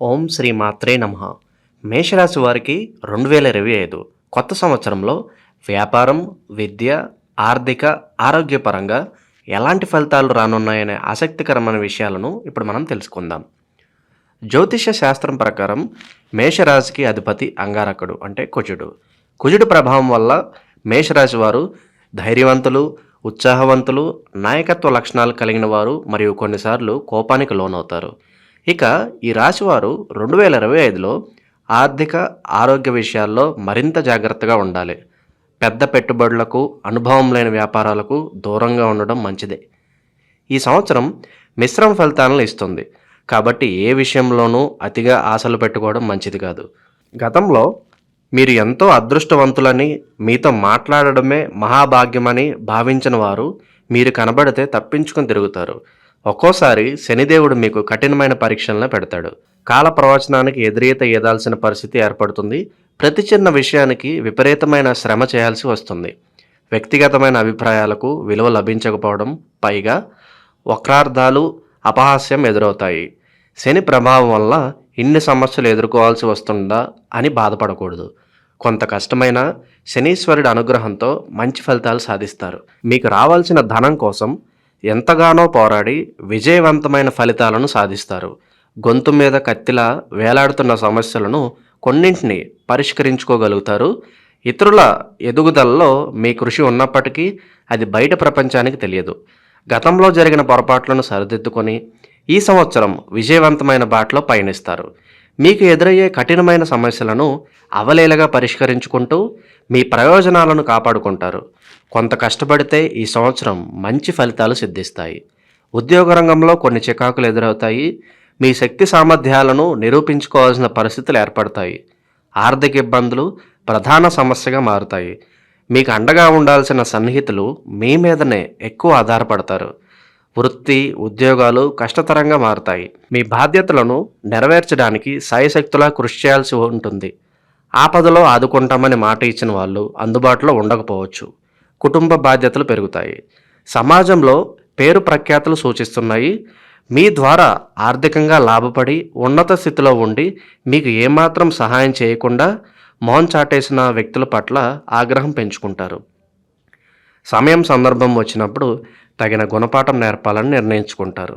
ఓం శ్రీ మాత్రే నమ. మేషరాశి వారికి రెండు వేల ఇరవై ఐదు కొత్త సంవత్సరంలో వ్యాపారం విద్య ఆర్థిక ఆరోగ్యపరంగా ఎలాంటి ఫలితాలు రానున్నాయనే ఆసక్తికరమైన విషయాలను ఇప్పుడు మనం తెలుసుకుందాం. జ్యోతిష శాస్త్రం ప్రకారం మేషరాశికి అధిపతి అంగారకుడు అంటే కుజుడు. కుజుడు ప్రభావం వల్ల మేషరాశి వారు ధైర్యవంతులు ఉత్సాహవంతులు నాయకత్వ లక్షణాలు కలిగిన వారు మరియు కొన్నిసార్లు కోపానికి లోనవుతారు. ఇక ఈ రాశివారు రెండు వేల ఇరవై ఐదులో ఆర్థిక ఆరోగ్య విషయాల్లో మరింత జాగ్రత్తగా ఉండాలి. పెద్ద పెట్టుబడులకు అనుభవం లేని వ్యాపారాలకు దూరంగా ఉండడం మంచిదే. ఈ సంవత్సరం మిశ్రమ ఫలితాలను ఇస్తుంది. కాబట్టి ఏ విషయంలోనూ అతిగా ఆశలు పెట్టుకోవడం మంచిది కాదు. గతంలో మీరు ఎంతో అదృష్టవంతులని మీతో మాట్లాడడమే మహాభాగ్యమని భావించిన వారు మీరు కనబడితే తప్పించుకొని తిరుగుతారు. ఒక్కోసారి శనిదేవుడు మీకు కఠినమైన పరీక్షలను పెడతాడు. కాల ప్రవచనానికి ఎదురీత ఏదాల్సిన పరిస్థితి ఏర్పడుతుంది. ప్రతి చిన్న విషయానికి విపరీతమైన శ్రమ చేయాల్సి వస్తుంది. వ్యక్తిగతమైన అభిప్రాయాలకు విలువ లభించకపోవడం పైగా వక్రార్థాలు అపహాస్యం ఎదురవుతాయి. శని ప్రభావం వల్ల ఇన్ని సమస్యలు ఎదుర్కోవాల్సి వస్తుందా అని బాధపడకూడదు. కొంత కష్టమైన శనీశ్వరుడి అనుగ్రహంతో మంచి ఫలితాలు సాధిస్తారు. మీకు రావాల్సిన ధనం కోసం ఎంతగానో పోరాడి విజయవంతమైన ఫలితాలను సాధిస్తారు. గొంతు మీద కత్తిలా వేలాడుతున్న సమస్యలను కొన్నింటిని పరిష్కరించుకోగలుగుతారు. ఇతరుల ఎదుగుదలలో మీ కృషి ఉన్నప్పటికీ అది బయట ప్రపంచానికి తెలియదు. గతంలో జరిగిన పొరపాట్లను సరిదిద్దుకొని ఈ సంవత్సరం విజయవంతమైన బాటలో పయనిస్తారు. మీకు ఎదురయ్యే కఠినమైన సమస్యలను అవలేలగా పరిష్కరించుకుంటూ మీ ప్రయోజనాలను కాపాడుకుంటారు. కొంత కష్టపడితే ఈ సంవత్సరం మంచి ఫలితాలు సిద్ధిస్తాయి. ఉద్యోగ రంగంలో కొన్ని చికాకులు ఎదురవుతాయి. మీ శక్తి సామర్థ్యాలను నిరూపించుకోవాల్సిన పరిస్థితులు ఏర్పడతాయి. ఆర్థిక ఇబ్బందులు ప్రధాన సమస్యగా మారుతాయి. మీకు అండగా ఉండాల్సిన సన్నిహితులు మీ మీదనే ఎక్కువ ఆధారపడతారు. వృత్తి ఉద్యోగాలు కష్టతరంగా మారుతాయి. మీ బాధ్యతలను నెరవేర్చడానికి సాయశక్తులా కృషి చేయాల్సి ఉంటుంది. ఆపదలో ఆదుకుంటామని మాట ఇచ్చిన వాళ్ళు అందుబాటులో ఉండకపోవచ్చు. కుటుంబ బాధ్యతలు పెరుగుతాయి. సమాజంలో పేరు ప్రఖ్యాతులు సూచిస్తున్నాయి. మీ ద్వారా ఆర్థికంగా లాభపడి ఉన్నత స్థితిలో ఉండి మీకు ఏమాత్రం సహాయం చేయకుండా మౌన్ చాటేసిన వ్యక్తుల పట్ల ఆగ్రహం పెంచుకుంటారు. సమయం సందర్భం వచ్చినప్పుడు తగిన గుణపాఠం నేర్పాలని నిర్ణయించుకుంటారు.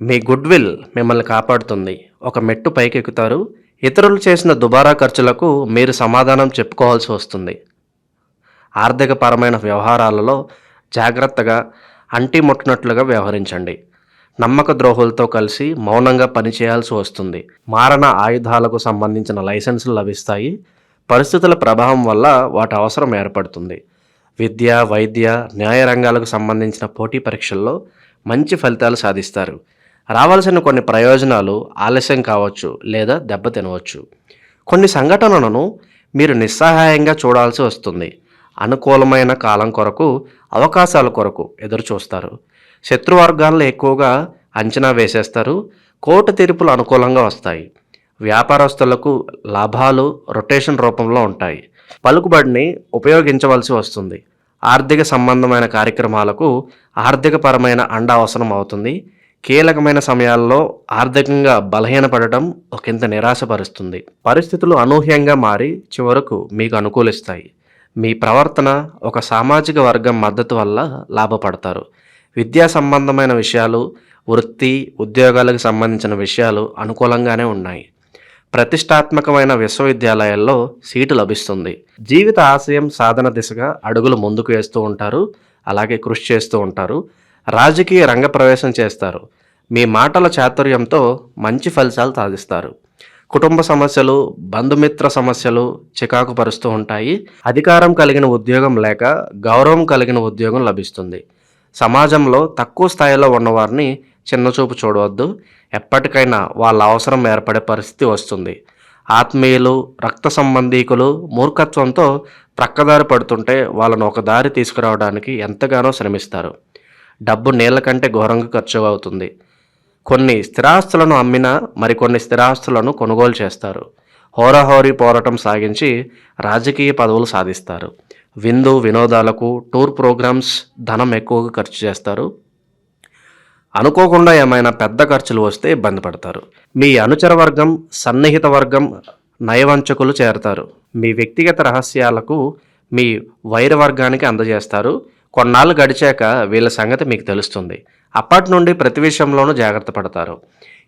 మీ గుడ్ విల్ మిమ్మల్ని కాపాడుతుంది. ఒక మెట్టు పైకి ఎక్కుతారు ఇతరులు చేసిన దుబారా ఖర్చులకు మీరు సమాధానం చెప్పుకోవాల్సి వస్తుంది. ఆర్థికపరమైన వ్యవహారాలలో జాగ్రత్తగా అంటి ముట్టినట్లుగా వ్యవహరించండి. నమ్మక ద్రోహులతో కలిసి మౌనంగా పనిచేయాల్సి వస్తుంది. మారణ ఆయుధాలకు సంబంధించిన లైసెన్సులు లభిస్తాయి. పరిస్థితుల ప్రభావం వల్ల వాటి అవసరం ఏర్పడుతుంది. విద్య వైద్య న్యాయ రంగాలకు సంబంధించిన పోటీ పరీక్షల్లో మంచి ఫలితాలు సాధిస్తారు. రావాల్సిన కొన్ని ప్రయోజనాలు ఆలస్యం కావచ్చు లేదా దెబ్బతినవచ్చు కొన్ని సంఘటనలను మీరు నిస్సహాయంగా చూడాల్సి వస్తుంది. అనుకూలమైన కాలం కొరకు అవకాశాల కొరకు ఎదురు చూస్తారు శత్రువర్గాల్లో ఎక్కువగా అంచనా వేసేస్తారు. కోర్టు తీర్పులు అనుకూలంగా వస్తాయి. వ్యాపారస్తులకు లాభాలు రొటేషన్ రూపంలో ఉంటాయి. పలుకుబడిని ఉపయోగించవలసి వస్తుంది. ఆర్థిక సంబంధమైన కార్యక్రమాలకు ఆర్థికపరమైన అండ అవసరం అవుతుంది. కీలకమైన సమయాల్లో ఆర్థికంగా బలహీనపడటం ఒకంత నిరాశపరుస్తుంది. పరిస్థితులు అనూహ్యంగా మారి చివరకు మీకు అనుకూలిస్తాయి. మీ ప్రవర్తన ఒక సామాజిక వర్గం మద్దతు వల్ల లాభపడతారు. విద్యా సంబంధమైన విషయాలు వృత్తి ఉద్యోగాలకు సంబంధించిన విషయాలు అనుకూలంగానే ఉన్నాయి. ప్రతిష్టాత్మకమైన విశ్వవిద్యాలయాల్లో సీటు లభిస్తుంది. జీవిత ఆశయం సాధన దిశగా అడుగులు ముందుకు వేస్తూ ఉంటారు. అలాగే కృషి చేస్తూ ఉంటారు. రాజకీయ రంగ ప్రవేశం చేస్తారు. మీ మాటల చాతుర్యంతో మంచి ఫలితాలు సాధిస్తారు. కుటుంబ సమస్యలు బంధుమిత్ర సమస్యలు చికాకు పరుస్తూ ఉంటాయి. అధికారం కలిగిన ఉద్యోగం లేక గౌరవం కలిగిన ఉద్యోగం లభిస్తుంది. సమాజంలో తక్కువ స్థాయిలో ఉన్నవారిని చిన్నచూపు చూడవద్దు. ఎప్పటికైనా వాళ్ళ అవసరం ఏర్పడే పరిస్థితి వస్తుంది. ఆత్మీయులు రక్త సంబంధీకులు మూర్ఖత్వంతో ప్రక్కదారి పడుతుంటే వాళ్ళను ఒక దారి తీసుకురావడానికి ఎంతగానో శ్రమిస్తారు. డబ్బు నీళ్ళ కంటే ఘోరంగా ఖర్చు అవుతుంది కొన్ని స్థిరాస్తులను అమ్మినా మరికొన్ని స్థిరాస్తులను కొనుగోలు చేస్తారు. హోరాహోరీ పోరాటం సాగించి రాజకీయ పదవులు సాధిస్తారు. విందు వినోదాలకు టూర్ ప్రోగ్రామ్స్ ధనం ఎక్కువగా ఖర్చు చేస్తారు. అనుకోకుండా ఏమైనా పెద్ద ఖర్చులు వస్తే ఇబ్బంది పడతారు. మీ అనుచర వర్గం సన్నిహిత వర్గం నయవంచకులు చేరతారు. మీ వ్యక్తిగత రహస్యాలకు మీ వైర వర్గానికి అందజేస్తారు. కొన్నాళ్ళు గడిచాక వీళ్ళ సంగతి మీకు తెలుస్తుంది. అప్పటి నుండి ప్రతి విషయంలోనూ జాగ్రత్త పడతారు.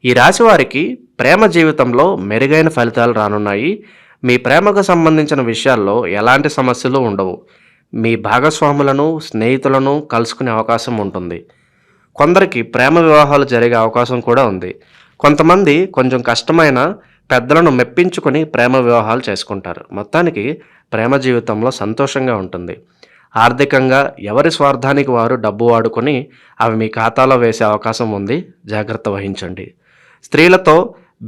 ఈ రాశి వారికి ప్రేమ జీవితంలో మెరుగైన ఫలితాలు రానున్నాయి. మీ ప్రేమకు సంబంధించిన విషయాల్లో ఎలాంటి సమస్యలు ఉండవు. మీ భాగస్వాములను స్నేహితులను కలుసుకునే అవకాశం ఉంటుంది. కొందరికి ప్రేమ వివాహాలు జరిగే అవకాశం కూడా ఉంది. కొంతమంది కొంచెం కష్టమైన పెద్దలను మెప్పించుకొని ప్రేమ వివాహాలు చేసుకుంటారు. మొత్తానికి ప్రేమ జీవితంలో సంతోషంగా ఉంటుంది. ఆర్థికంగా ఎవరి స్వార్థానికి వారు డబ్బు వాడుకొని అవి మీ ఖాతాలో వేసే అవకాశం ఉంది. జాగ్రత్త వహించండి. స్త్రీలతో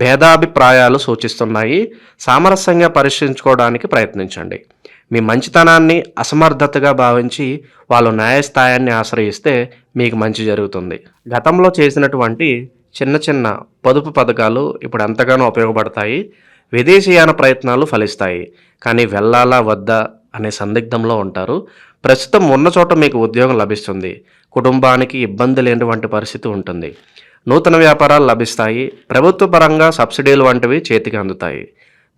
భేదాభిప్రాయాలు సూచిస్తున్నాయి. సామరస్యంగా పరిశీలించుకోవడానికి ప్రయత్నించండి. మీ మంచితనాన్ని అసమర్థతగా భావించి వాళ్ళు న్యాయస్థాయాన్ని ఆశ్రయిస్తే మీకు మంచి జరుగుతుంది. గతంలో చేసినటువంటి చిన్న చిన్న పొదుపు పథకాలు ఇప్పుడు ఎంతగానో ఉపయోగపడతాయి. విదేశీయాన ప్రయత్నాలు ఫలిస్తాయి. కానీ వెళ్ళాలా వద్దా అనే సందిగ్ధంలో ఉంటారు. ప్రస్తుతం ఉన్న చోట మీకు ఉద్యోగం లభిస్తుంది. కుటుంబానికి ఇబ్బంది లేనటువంటి పరిస్థితి ఉంటుంది. నూతన వ్యాపారాలు లభిస్తాయి. ప్రభుత్వ పరంగా సబ్సిడీలు వంటివి చేతికి అందుతాయి.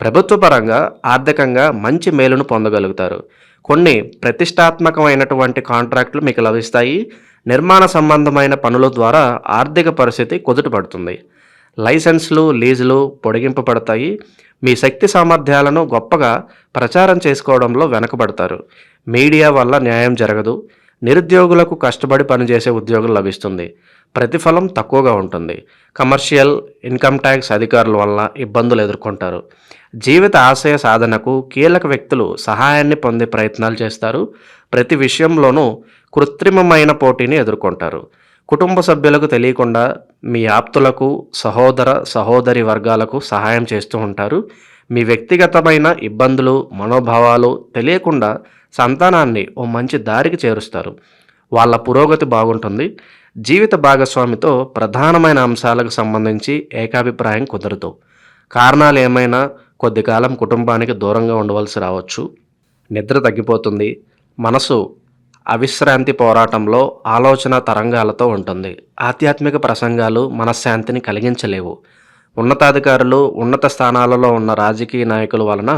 ప్రభుత్వ పరంగా ఆర్థికంగా మంచి మేలును పొందగలుగుతారు. కొన్ని ప్రతిష్టాత్మకమైనటువంటి కాంట్రాక్టులు మీకు లభిస్తాయి. నిర్మాణ సంబంధమైన పనుల ద్వారా ఆర్థిక పరిస్థితి కుదుటపడుతుంది. లైసెన్స్లు లీజులు పొడిగింపబడతాయి. మీ శక్తి సామర్థ్యాలను గొప్పగా ప్రచారం చేసుకోవడంలో వెనకబడతారు. మీడియా వల్ల న్యాయం జరగదు. నిరుద్యోగులకు కష్టపడి పనిచేసే ఉద్యోగం లభిస్తుంది. ప్రతిఫలం తక్కువగా ఉంటుంది. కమర్షియల్ ఇన్కమ్ ట్యాక్స్ అధికారుల వల్ల ఇబ్బందులు ఎదుర్కొంటారు. జీవిత ఆశయ సాధనకు కీలక వ్యక్తులు సహాయాన్ని పొందే ప్రయత్నాలు చేస్తారు. ప్రతి విషయంలోనూ కృత్రిమమైన పోటీని ఎదుర్కొంటారు. కుటుంబ సభ్యులకు తెలియకుండా మీ ఆప్తులకు సహోదర సహోదరి వర్గాలకు సహాయం చేస్తూ ఉంటారు. మీ వ్యక్తిగతమైన ఇబ్బందులు మనోభావాలు తెలియకుండా సంతానాన్ని ఓ మంచి దారికి చేరుస్తారు. వాళ్ళ పురోగతి బాగుంటుంది. జీవిత భాగస్వామితో ప్రధానమైన అంశాలకు సంబంధించి ఏకాభిప్రాయం కుదరదు. కారణాలు ఏమైనా కొద్ది కాలం కుటుంబానికి దూరంగా ఉండవలసి రావచ్చు. నిద్ర తగ్గిపోతుంది. మనసు అవిశ్రాంతి పోరాటంలో ఆలోచన తరంగాలతో ఉంటుంది. ఆధ్యాత్మిక ప్రసంగాలు మనశ్శాంతిని కలిగించలేవు. ఉన్నతాధికారులు ఉన్నత స్థానాలలో ఉన్న రాజకీయ నాయకుల వలన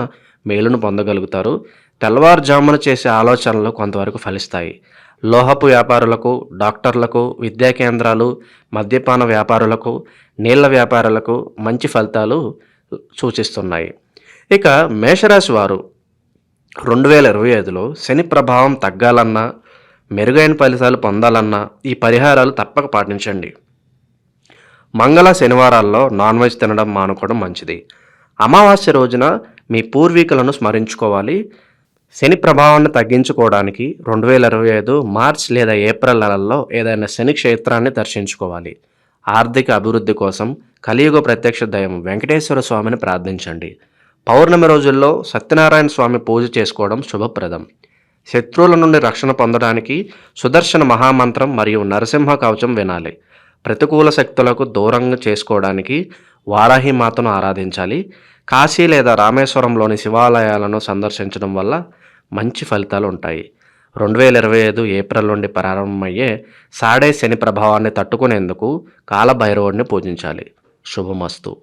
మేలును పొందగలుగుతారు. తెల్లవారుజామున చేసే ఆలోచనలు కొంతవరకు ఫలిస్తాయి. లోహపు వ్యాపారులకు డాక్టర్లకు విద్యా కేంద్రాలు మద్యపాన వ్యాపారులకు నీళ్ళ వ్యాపారులకు మంచి ఫలితాలు సూచిస్తున్నాయి. ఇక మేషరాశి వారు రెండు వేల ఇరవై ఐదులో శని ప్రభావం తగ్గాలన్నా మెరుగైన ఫలితాలు పొందాలన్నా ఈ పరిహారాలు తప్పక పాటించండి. మంగళ శనివారాల్లో నాన్ వెజ్ తినడం మానుకోవడం మంచిది. అమావాస్య రోజున మీ పూర్వీకులను స్మరించుకోవాలి. శని ప్రభావాన్ని తగ్గించుకోవడానికి రెండు వేల ఇరవై ఐదు మార్చ్ లేదా ఏప్రిల్ నెలల్లో ఏదైనా శని క్షేత్రాన్ని దర్శించుకోవాలి. ఆర్థిక అభివృద్ధి కోసం కలియుగ ప్రత్యక్ష దయం వెంకటేశ్వర స్వామిని ప్రార్థించండి. పౌర్ణమి రోజుల్లో సత్యనారాయణ స్వామి పూజ చేసుకోవడం శుభప్రదం. శత్రువుల నుండి రక్షణ పొందడానికి సుదర్శన మహామంత్రం మరియు నరసింహ కవచం వినాలి. ప్రతికూల శక్తులకు దూరంగా చేసుకోవడానికి వారాహి మాతను ఆరాధించాలి. కాశీ లేదా రామేశ్వరంలోని శివాలయాలను సందర్శించడం వల్ల మంచి ఫలితాలు ఉంటాయి. రెండు వేల ఇరవై ఐదు ఏప్రిల్ నుండి ప్రారంభమయ్యే సాడే శని ప్రభావాన్ని తట్టుకునేందుకు కాలభైరవుడిని పూజించాలి. శుభమస్తు